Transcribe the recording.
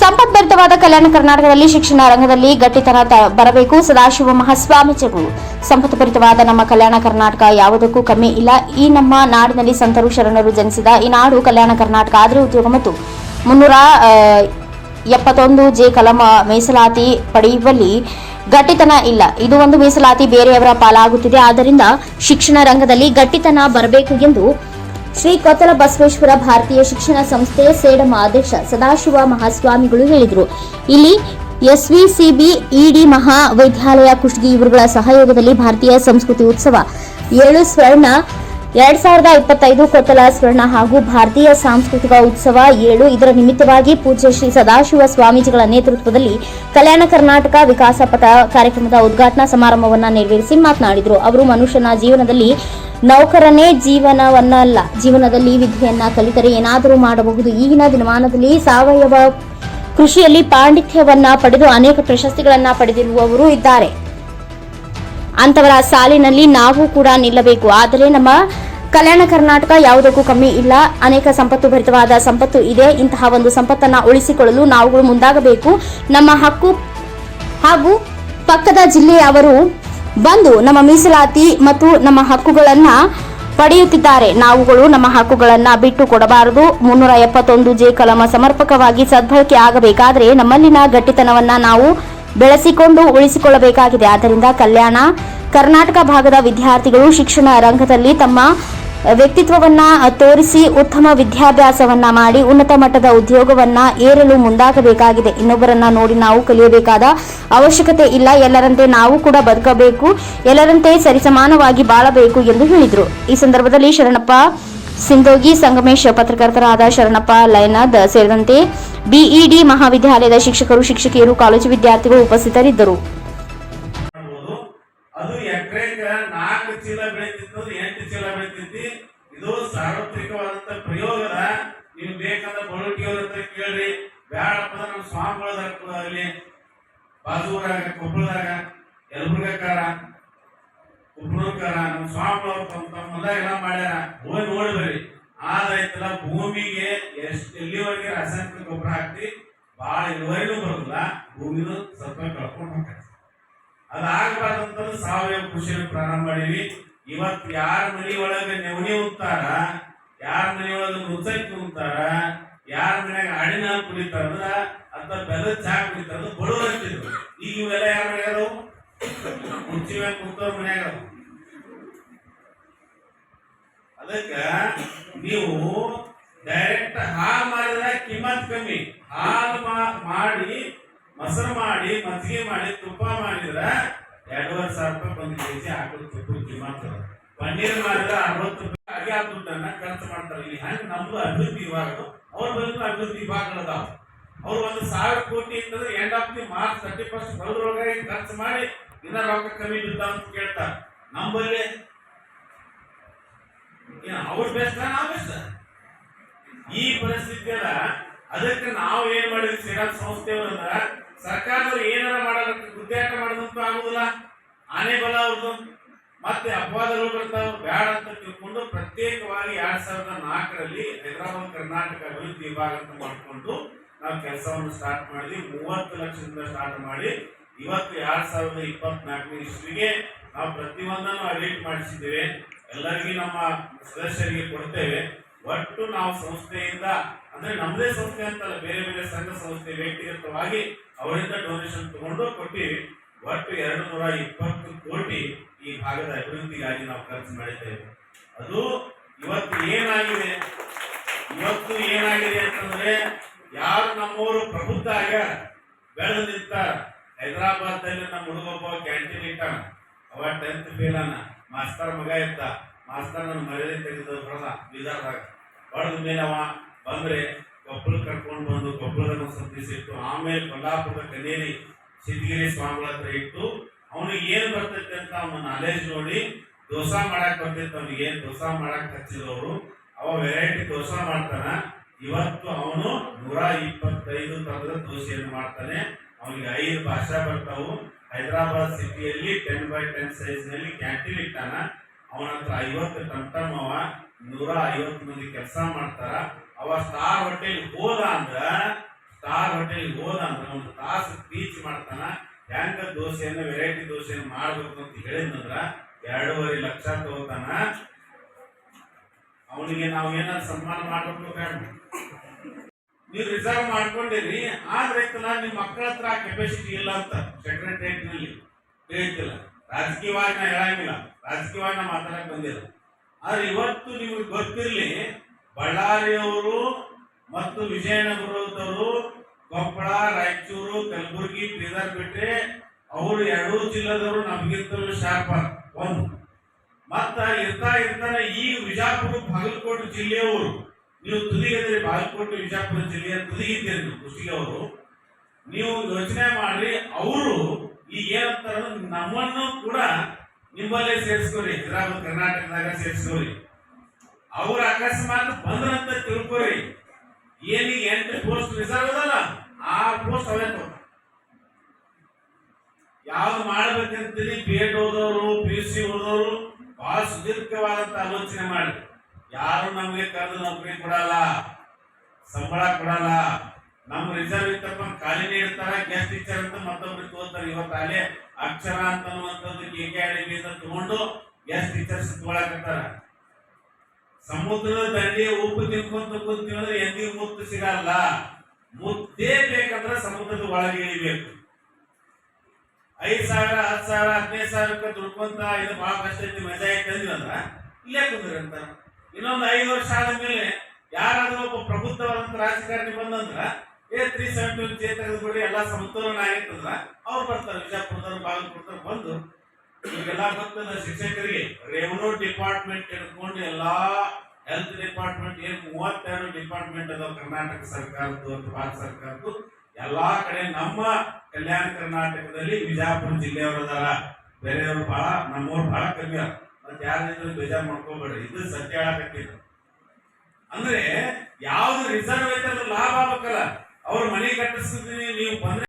ಸಂಪದ್ಭರಿತವಾದ ಕಲ್ಯಾಣ ಕರ್ನಾಟಕದಲ್ಲಿ ಶಿಕ್ಷಣ ರಂಗದಲ್ಲಿ ಗಟ್ಟಿತನ ಬರಬೇಕು. ಸದಾಶಿವ ಮಹಾಸ್ವಾಮೀಜಿಗಳು ಸಂಪದ್ಭರಿತವಾದ ನಮ್ಮ ಕಲ್ಯಾಣ ಕರ್ನಾಟಕ ಯಾವುದಕ್ಕೂ ಕಮ್ಮಿ ಇಲ್ಲ. ಈ ನಮ್ಮ ನಾಡಿನಲ್ಲಿ ಸಂತರು ಶರಣರು ಜನಿಸಿದ ಈ ನಾಡು ಕಲ್ಯಾಣ ಕರ್ನಾಟಕ ಆದರೆ ಉದ್ಯೋಗ ಮತ್ತು ಮುನ್ನೂರ ಎಪ್ಪತ್ತೊಂದು ಜೆ ಕಲಮ ಮೀಸಲಾತಿ ಪಡೆಯುವಲ್ಲಿ ಗಟ್ಟಿತನ ಇಲ್ಲ. ಇದು ಒಂದು ಮೀಸಲಾತಿ ಬೇರೆಯವರ ಪಾಲಾಗುತ್ತಿದೆ. ಆದ್ದರಿಂದ ಶಿಕ್ಷಣ ರಂಗದಲ್ಲಿ ಗಟ್ಟಿತನ ಬರಬೇಕು ಎಂದು ಶ್ರೀ ಕೊತ್ತಲ ಬಸವೇಶ್ವರ ಭಾರತೀಯ ಶಿಕ್ಷಣ ಸಂಸ್ಥೆ ಸೇಡಮ ಅಧ್ಯಕ್ಷ ಸದಾಶಿವ ಮಹಾಸ್ವಾಮಿಗಳು ಹೇಳಿದರು. ಇಲ್ಲಿ ಎಸ್ವಿಸಿಬಿ, ಇಡಿ ಮಹಾವಿದ್ಯಾಲಯ, ಕುಷ್ಟಗಿ ಇವರುಗಳ ಸಹಯೋಗದಲ್ಲಿ ಭಾರತೀಯ ಸಂಸ್ಕೃತಿ ಉತ್ಸವ. ಏಳು ಸ್ವರ್ಣ, ಎರಡ್ ಸಾವಿರದ ಇಪ್ಪತ್ತೈದು ಕೊತ್ತಲ ಸ್ವರ್ಣ ಹಾಗೂ ಭಾರತೀಯ ಸಾಂಸ್ಕೃತಿಕ ಉತ್ಸವ ಏಳು. ಇದರ ನಿಮಿತ್ತವಾಗಿ ಪೂಜ್ಯ ಶ್ರೀ ಸದಾಶಿವ ಸ್ವಾಮೀಜಿಗಳ ನೇತೃತ್ವದಲ್ಲಿ ಕಲ್ಯಾಣ ಕರ್ನಾಟಕ ವಿಕಾಸ ಪಥ ಕಾರ್ಯಕ್ರಮದ ಉದ್ಘಾಟನಾ ಸಮಾರಂಭವನ್ನ ನೆರವೇರಿಸಿ ಮಾತನಾಡಿದರು. ಅವರು ಮನುಷ್ಯನ ಜೀವನದಲ್ಲಿ ನೌಕರನೇ ಜೀವನವನ್ನಲ್ಲ. ಜೀವನದಲ್ಲಿ ವಿದ್ಯೆಯನ್ನ ಕಲಿತರೆ ಏನಾದರೂ ಮಾಡಬಹುದು. ಈಗಿನ ದಿನಮಾನದಲ್ಲಿ ಸಾವಯವ ಕೃಷಿಯಲ್ಲಿ ಪಾಂಡಿತ್ಯವನ್ನ ಪಡೆದು ಅನೇಕ ಪ್ರಶಸ್ತಿಗಳನ್ನ ಪಡೆದಿರುವವರು ಇದ್ದಾರೆ. ಅಂತವರ ಸಾಲಿನಲ್ಲಿ ನಾವು ಕೂಡ ನಿಲ್ಲಬೇಕು. ಆದರೆ ನಮ್ಮ ಕಲ್ಯಾಣ ಕರ್ನಾಟಕ ಯಾವುದಕ್ಕೂ ಕಮ್ಮಿ ಇಲ್ಲ. ಅನೇಕ ಸಂಪತ್ತು ಭರಿತವಾದ ಸಂಪತ್ತು ಇದೆ. ಇಂತಹ ಒಂದು ಸಂಪತ್ತನ್ನ ಉಳಿಸಿಕೊಳ್ಳಲು ನಾವುಗಳು ಮುಂದಾಗಬೇಕು. ನಮ್ಮ ಹಕ್ಕು ಹಾಗೂ ಪಕ್ಕದ ಜಿಲ್ಲೆಯವರು ಬಂದು ನಮ್ಮ ಮೀಸಲಾತಿ ಮತ್ತು ನಮ್ಮ ಹಕ್ಕುಗಳನ್ನ ಪಡೆಯುತ್ತಿದ್ದಾರೆ. ನಾವುಗಳು ನಮ್ಮ ಹಕ್ಕುಗಳನ್ನ ಬಿಟ್ಟು ಕೊಡಬಾರದು. ಮುನ್ನೂರ ಎಪ್ಪತ್ತೊಂದು ಜೆ ಕಲಮ ಸಮರ್ಪಕವಾಗಿ ಸದ್ಬಳಕೆ ಆಗಬೇಕಾದರೆ ನಮ್ಮಲ್ಲಿನ ಗಟ್ಟಿತನವನ್ನ ನಾವು ಬೆಳೆಸಿಕೊಂಡು ಉಳಿಸಿಕೊಳ್ಳಬೇಕಾಗಿದೆ. ಆದ್ದರಿಂದ ಕಲ್ಯಾಣ, ಕರ್ನಾಟಕ ಭಾಗದ ವಿದ್ಯಾರ್ಥಿಗಳು ಶಿಕ್ಷಣ ರಂಗದಲ್ಲಿ ತಮ್ಮ ವ್ಯಕ್ತಿತ್ವವನ್ನ ತೋರಿಸಿ ಉತ್ತಮ ವಿದ್ಯಾಭ್ಯಾಸವನ್ನ ಮಾಡಿ ಉನ್ನತ ಮಟ್ಟದ ಉದ್ಯೋಗವನ್ನ ಏರಲು ಮುಂದಾಗಬೇಕಾಗಿದೆ. ಇನ್ನೊಬ್ಬರನ್ನ ನೋಡಿ ನಾವು ಕಲಿಯಬೇಕಾದ ಅವಶ್ಯಕತೆ ಇಲ್ಲ. ಎಲ್ಲರಂತೆ ನಾವು ಕೂಡ ಬದುಕಬೇಕು. ಎಲ್ಲರಂತೆ ಸರಿಸಮಾನವಾಗಿ ಬಾಳಬೇಕು ಎಂದು ಹೇಳಿದರು. ಈ ಸಂದರ್ಭದಲ್ಲಿ ಶರಣಪ್ಪ ಸಿಂಧೋಗಿ ಸಂಗಮೇಶ್ ಪತ್ರಕರ್ತರಾದ ಶರಣಪ್ಪ ಲೈನಾದ್ ಸೇರಿದಂತೆ ಬಿಇಡಿ ಮಹಾವಿದ್ಯಾಲಯದ ಶಿಕ್ಷಕರು, ಶಿಕ್ಷಕಿಯರು, ಕಾಲೇಜು ವಿದ್ಯಾರ್ಥಿಗಳು ಉಪಸ್ಥಿತರಿದ್ದರು. ಸ್ವಾಮಿಗಳ ನಮ್ಮ ಸ್ವಾಮಿಗಳದಾಗ ಅಲ್ಲಿ ಬಾಜೂರಾಗ, ಕೊಪ್ಪಳದಾಗ, ಯಲಬುರ್ಗಕ್ಕಾರ, ಕುಬ್ರೂರ್ಕಾರ, ನಮ್ಮ ಸ್ವಾಮಿಗಳವ್ರು ತಮ್ಮ ತಮ್ಮ ಹೊಲ ಎಲ್ಲ ಮಾಡ್ಯಾರ. ಹೋಗಿ ನೋಡಿ ಬರ್ರಿ ಆದ್ರೈತಲ್ಲ ಭೂಮಿಗೆ ಎಷ್ಟು ಎಲ್ಲಿವರೆಗೆ ರಾಸಾಯನಿಕ ಗೊಬ್ಬರ ಹಾಕ್ತಿ ಭಾಳ ಇಳುವರಿನೂ ಬರೋದಿಲ್ಲ. ಭೂಮಿನೂ ಸ್ವಲ್ಪ ಕಳ್ಕೊಂಡು ಹೋಗ್ತಾರೆ. ಅದಾಗಬಾರ್ದಂತಂದ್ರೆ ಸಾವಯವ ಕೃಷಿಯನ್ನು ಪ್ರಾರಂಭ ಮಾಡೀವಿ. ಇವತ್ತು ಯಾರ ಮನಿ ಒಳಗೆ ನೆವಣಿ ಉಂತಾರ ಯಾರ ಮನಿ ಒಳಗೆ ಉಂತಾರ ಯಾರ ಮನ್ಯಾಗ ಹಾಲು ಕುಡಿತಾರ ಅಂತ ಬೆಲ್ಲದ ಚಹಾ ಕುಡಿತಾರ ಬಡವರು ಅಂತಿದ್ರು. ಈಗ ಇವೆಲ್ಲ ಯಾರ ಮನ್ಯಾಗ ಕುರ್ಚಿ ಮ್ಯಾಗ ಕುಂತವ್ರ ಮನ್ಯಾಗ ಅದಕ್ಕ ನೀವು ಡೈರೆಕ್ಟ್ ಹಾಲು ಮಾಡಿದ್ರೆ ಕಿಮ್ಮತ್ ಕಮ್ಮಿ. ಹಾಲು ಮಾಡಿ, ಮೊಸರು ಮಾಡಿ, ಮಜ್ಜಿಗೆ ಮಾಡಿ, ತುಪ್ಪ ಮಾಡಿದ್ರೆ ಎರಡೂವರೆ ಸಾವಿರ ರೂಪಾಯಿ ಒಂದು ಕೆಜಿ ಹಾಕೋದು ತುಪ್ಪ ಕಿಮ್ಮತ್. ಪನ್ನೀರ್ ಮಾಡಿದ್ರೆ ಅರವತ್ತು ರೂಪಾಯಿ. ಅಗಿ ದುಡ್ಡನ್ನ ಖರ್ಚು ಮಾಡ್ತಾರೆ ಇಲ್ಲಿ. ಹಂಗೆ ನಮ್ದು ಅಭಿವೃದ್ಧಿ ವಿಭಾಗಗಳು ಅವ್ರ ಬದಲು ಅಭಿವೃದ್ಧಿ ವಿಭಾಗಗಳದಾವ ಅವ್ರು ಒಂದು ಸಾವಿರ ಕೋಟಿ ಅಂತಂದ್ರೆ end of the March thirty first ಬರೋದ್ರೊಳಗೆ ಖರ್ಚು ಮಾಡಿ ಇನ್ನ ರೊಕ್ಕ ಕಮ್ಮಿ ಬಿದ್ದ ಅಂತ ಕೇಳ್ತಾರೆ. ಏನ್ ಅವ್ರ ಬೆಸ್ಟ್ ನಾವು ಬೆಸ್ಟ್ ಈ ಪರಿಸ್ಥಿತಿಯಲ್ಲ ಅದಕ್ಕೆ ನಾವು ಏನ್ ಮಾಡಿದ್ವಿ? ಸೇರಾ ಸಂಸ್ಥೆ ಸರ್ಕಾರದವ್ರು ಏನಾರ ಮಾಡೋದಕ್ಕೆ ಗುದ್ದಾಟ ಮಾಡೋದಂತೂ ಆಗುದಿಲ್ಲ. ಆನೆ ಬಲ ಅವ್ರದ್ದು ಮತ್ತೆ ಅಪವಾದಗಳು ಬರ್ತಾವ. ಬ್ಯಾಡ ಅಂತ ತಿಳ್ಕೊಂಡು ಪ್ರತ್ಯೇಕವಾಗಿ ಎರಡ್ ಸಾವಿರದ ನಾಲ್ಕರಲ್ಲಿ ಹೈದರಾಬಾದ್ ಕರ್ನಾಟಕ ಅಭಿವೃದ್ಧಿ ವಿಭಾಗ ಅಂತ ಮಾಡಿಕೊಂಡು ನಾವು ಕೆಲಸವನ್ನು ಸ್ಟಾರ್ಟ್ ಮಾಡಿದ್ವಿ ಮೂವತ್ತು ಲಕ್ಷದಿಂದ ಸ್ಟಾರ್ಟ್ ಮಾಡಿ, ಇವತ್ತು ಎರಡ್ ಸಾವಿರದ ಇಪ್ಪತ್ನಾಲ್ಕನೇ ಇಸ್ವಿಗೆ ನಾವು ಪ್ರತಿಯೊಂದನ್ನು ಅಡಿಟ್ ಮಾಡಿಸಿದ್ದೇವೆ. ಎಲ್ಲರಿಗೂ ನಮ್ಮ ಸದಸ್ಯರಿಗೆ ಕೊಡ್ತೇವೆ. ಒಟ್ಟು ನಾವು ಸಂಸ್ಥೆಯಿಂದ, ಅಂದ್ರೆ ನಮ್ಮದೇ ಸಂಸ್ಥೆ ಅಂತಲ್ಲ, ಬೇರೆ ಬೇರೆ ಸಂಘ ಸಂಸ್ಥೆ ವ್ಯಕ್ತಿಗತವಾಗಿ ಅವರಿಂದ ಡೊನೇಷನ್ ತಗೊಂಡು ಕೊಟ್ಟಿವಿ. ಒಟ್ಟು ಎರಡು ನೂರ ಇಪ್ಪತ್ತು ಕೋಟಿ ಈ ಭಾಗದ ಅಭಿವೃದ್ಧಿಗಾಗಿ ನಾವು ಖರ್ಚು ಮಾಡಿದ್ದೇವೆ ಅದು ಇವತ್ತು ಏನಾಗಿದೆ? ಇವತ್ತು ಏನಾಗಿದೆ ಅಂತಂದ್ರೆ ಯಾರು ನಮ್ಮವರು ಪ್ರಬುದ್ಧ ಆಗ ಬೆಳೆದು ನಿಂತಾರ ಹೈದರಾಬಾದ್ದಲ್ಲಿ ನಮ್ಮ ಹುಡುಗೊಬ್ಬ ಕ್ಯಾಂಟೀನ್ ಇಟ್ಟಾನ ಅವ ಟೆಂತ್ ಫೇಲ್ ಅನ್ನ, ಮಾಸ್ತರ್ ಮಗ ಇತ್ತ ಮಾಸ್ತರ್ ನನ್ನ ಮರ್ಯಾದೆ ತೆಗೆದು ಬರಲ್ಲ ಬೀದರ್ದಾಗ. ಹೊಡೆದ ಮೇಲೆ ಅವ ಬಂದ್ರೆ ಕೊಪ್ಪಳ ಕರ್ಕೊಂಡು ಬಂದು ದಿವಸ ಇಟ್ಟು ಆಮೇಲೆ ಕೊಲ್ಲಾಪುರದ ಕನೇರಿ, ಸಿದ್ಧಗಿರಿ ಸ್ವಾಮಿಗಳ ಹತ್ರ ಇಟ್ಟು ಅವನಿಗೆ ಏನ್ ಬರ್ತೈತೆ ಅಂತ ಅವನ ನಾಲೆಜ್ ನೋಡಿ ದೋಸಾ ಮಾಡಕ್ ಬರ್ತೈತೆ ಅವನಿಗೆ ದೋಸಾ ಮಾಡಕ್ ಹಚ್ಚಿದವರು ಅವ ವೆರೈಟಿ ದೋಸಾ ಮಾಡ್ತಾನ. ಇವತ್ತು ಅವನು ನೂರ ಇಪ್ಪತ್ತೈದು ತರದ ದೋಸೆಯನ್ನು ಮಾಡ್ತಾನೆ. ಅವನಿಗೆ ಐದು ಭಾಷಾ ಬರ್ತಾವು. ಹೈದರಾಬಾದ್ ಸಿಟಿಯಲ್ಲಿ ಟೆನ್ ಬೈ ಟೆನ್ ಸೈಜ್ನಲ್ಲಿ ಕ್ಯಾಂಟೀನ್ ಇಟ್ಟಾನ. ಅವನ ಹತ್ರ ಐವತ್ತು ಟಮ್ ಅವ, ನೂರ ಐವತ್ತು ಮಂದಿ ಕೆಲಸ ಮಾಡ್ತಾರ. ಅವ ಸ್ಟಾರ್ ಹೋಟೆಲ್ ಹೋದ ಅಂದ್ರ ಸ್ಟಾರ್ ಹೋಟೆಲ್ ಹೋದ ಅಂದ್ರೆ ಒಂದು ತಾಸು ಟೀಚ್ ಮಾಡ್ತಾನ. ಹೆಂಗ ದೋಸೆಯನ್ನು ವೆರೈಟಿ ದೋಸೆಯನ್ನು ಮಾಡ್ಬೇಕು ಅಂತ ಹೇಳಿದ್ನಂದ್ರ ಎರಡೂವರೆ ಲಕ್ಷ ತಗೋತಾನ. ಅವನಿಗೆ ನಾವು ಏನಾದ್ರು ಸನ್ಮಾನ ಮಾಡ್ಬೇಕು ನೀವು ರಿಸರ್ವ್ ಮಾಡ್ಕೊಂಡಿರಿ, ಆದ್ರೆ ನಿಮ್ಮ ಮಕ್ಕಳ ಹತ್ರ ಕೆಪಾಸಿಟಿ ಇಲ್ಲ ಅಂತ ಸೆಕ್ರೆಟರಿಯೇಟ್ನಲ್ಲಿ ಹೇಳ್ತಿಲ್ಲ. ರಾಜಕೀಯವಾಗಿ ನಾ ಹೇಳಂಗಿಲ್ಲ, ರಾಜಕೀಯವಾಗಿ ನಾ ಮಾತಾಡಕ್ ಬಂದಿಲ್ಲ. ಆದ್ರೆ ಇವತ್ತು ನಿಮ್ಗೆ ಗೊತ್ತಿರಲಿ, ಬಳ್ಳಾರಿಯವರು ಮತ್ತು ವಿಜಯನಗರದವರು ಕೊಪ್ಪಳ, ರಾಯಚೂರು, ಕಲಬುರಗಿ, ಬೀದರ್ ಬಿಟ್ಟರೆ ಅವರು ಎರಡೂ ಜಿಲ್ಲೆದವರು ನಮಗಿಂತಲೂ ಶಾರ್ಪ್ ಒಂದು ಮತ್ತ ಇರ್ತಾ ಇರ್ತಾನೆ ಈ ವಿಜಾಪುರ, ಬಾಗಲಕೋಟೆ ಜಿಲ್ಲೆಯವರು. ನೀವು ತುದಿಗಿದ್ರಿ ಬಾಗಲಕೋಟೆ, ವಿಜಾಪುರ ಜಿಲ್ಲೆಯ ತುದಿಗಿದ್ದೀರಿ ನೀವು ಅವರು ನೀವು ಯೋಚನೆ ಮಾಡ್ರಿ, ಅವರು ಈಗ ಏನಂತಾರ ನಮ್ಮನ್ನು ಕೂಡ ನಿಮ್ಮಲ್ಲೇ ಸೇರಿಸ್ಕೋರಿ, ಹೈದರಾಬಾದ್, ಕರ್ನಾಟಕದಾಗ ಸೇರಿಸ್ಕೋರಿ. ಅವ್ರ ಅಕಸ್ಮಾತ್ ಬಂದ್ರಂತ ತಿಳ್ಕೊರಿ. ಏನೀಗ ಎಂಟು ಪೋಸ್ಟ್ ರಿಸರ್ವ್ ಅದಲ್ಲ? ಆ ಪೋಸ್ಟ್ ಅವೇ ಯಾವ್ದು ಮಾಡ್ಬೇಕಂತೀನಿ ಬಿ ಎಡ್ ಓದೋರು ಪಿ ಯು ಸಿ ಓದೋರು ಬಹಳ ಸುದೀರ್ಘವಾದಂತ ಆಲೋಚನೆ ಮಾಡಿ ಯಾರು ನಮಗೆ ಕರೆದು ನೌಕರಿ ಕೊಡಲ್ಲ, ಸಂಬಳ ಕೊಡಲ್ಲ, ನಮ್ ರಿಸರ್ವ್ ಇತ್ತಪ್ಪ ಖಾಲಿನೇ ಇರ್ತಾರ ಗೆಸ್ಟ್ ಟೀಚರ್ ಅಂತ ಮತ್ತೊಬ್ರಿಗೆ ತೋರ್ತಾರೆ ಇವತ್ತು ಅಲ್ಲೇ ಅಕ್ಷರ ಅಂತ ಅನ್ನುವಂಥದ್ದು ಕೆ ಕೆ ಡಿ ಅಂತ ತಗೊಂಡು ಗೆಸ್ಟ್ ಟೀಚರ್ಸ್ ತಗೊಳಕತ್ತಾರ ಸಮುದ್ರದ ದಂಡಿ ಉಪ್ಪು ತಿನ್ಕೊಂತ ಕೂತೀವಿ ಎಂದಿಗೂ ಮುಕ್ತ ಸಿಗಲ್ಲ. ಮುದ್ದೇ ಬೇಕಂದ್ರೆ ಸಮುದ್ರದ ಒಳಗೆ ಇಳಿಬೇಕು. ಐದ್ ಸಾವಿರ ಹತ್ತು ಸಾವಿರ, ಹದಿನೈದು ಸಾವಿರಕ್ಕೆ ದುಡ್ಕೊಂತ ಇದು ಬಹಳ ಕಷ್ಟ ಐತಿ, ಮಜಾ ಅಂದ್ರ ಇಲ್ಲೇ ಕುಂದ್ರಿ ಅಂತ ಇನ್ನೊಂದು ಐದು ವರ್ಷ ಆದ್ಮೇಲೆ ಯಾರಾದ್ರೂ ಒಬ್ಬ ಪ್ರಬುದ್ಧವಾದಂತ ರಾಜಕಾರಣಿ ಬಂದಂದ್ರ, ಏ, ತ್ರೀ ಸೆವೆಂಟಿ ಒನ್ ಚೇ ತೆಗೆದುಬಿಡಿ ಎಲ್ಲ ಸಮತೋಲನ ಆಗಿತ್ತಂದ್ರ ಅವ್ರು ಬರ್ತಾರೆ, ವಿಜಯಪುರದವ್ರು, ಬಾಗಲಕೋಟದವ್ರು ಬಂದು. ಈಗೆಲ್ಲ ಗೊತ್ತದ ಶಿಕ್ಷಕರಿಗೆ ರೆವೆನ್ಯೂ ಡಿಪಾರ್ಟ್ಮೆಂಟ್ ಇಟ್ಕೊಂಡು ಎಲ್ಲಾ ಹೆಲ್ತ್ ಡಿಪಾರ್ಟ್ಮೆಂಟ್ ಏನ್ ಮೂವತ್ತೆರಡು ಡಿಪಾರ್ಟ್ಮೆಂಟ್ ಅದಾವ ಕರ್ನಾಟಕ ಸರ್ಕಾರದ್ದು ಭಾರತ ಸರ್ಕಾರದ್ದು? ಎಲ್ಲಾ ಕಡೆ ನಮ್ಮ ಕಲ್ಯಾಣ ಕರ್ನಾಟಕದಲ್ಲಿ ಬಿಜಾಪುರ ಜಿಲ್ಲೆಯವರು ಅದಾರ. ಬೇರೆಯವರು ಬಹಳ ನಮ್ಮವ್ರು ಬಹಳ ಕಮ್ಮಿ ಅದ ಮತ್ತೆ ಯಾರಿದ್ರು ಬೇಜಾರ್ ಮಾಡ್ಕೋಬೇಡ್ರಿ. ಇದು ಸತ್ಯ ಹೇಳಕಟ್ಟಿದ್ರು ಅಂದ್ರೆ ಯಾವ್ದು ರಿಸರ್ವ್ ಐತೆ ಲಾಭ ಆಗ್ಬೇಕಲ್ಲ. ಅವ್ರ ಮನೆ ಕಟ್ಟಿಸ್ತೀನಿ ನೀವು ಬಂದ್ರೆ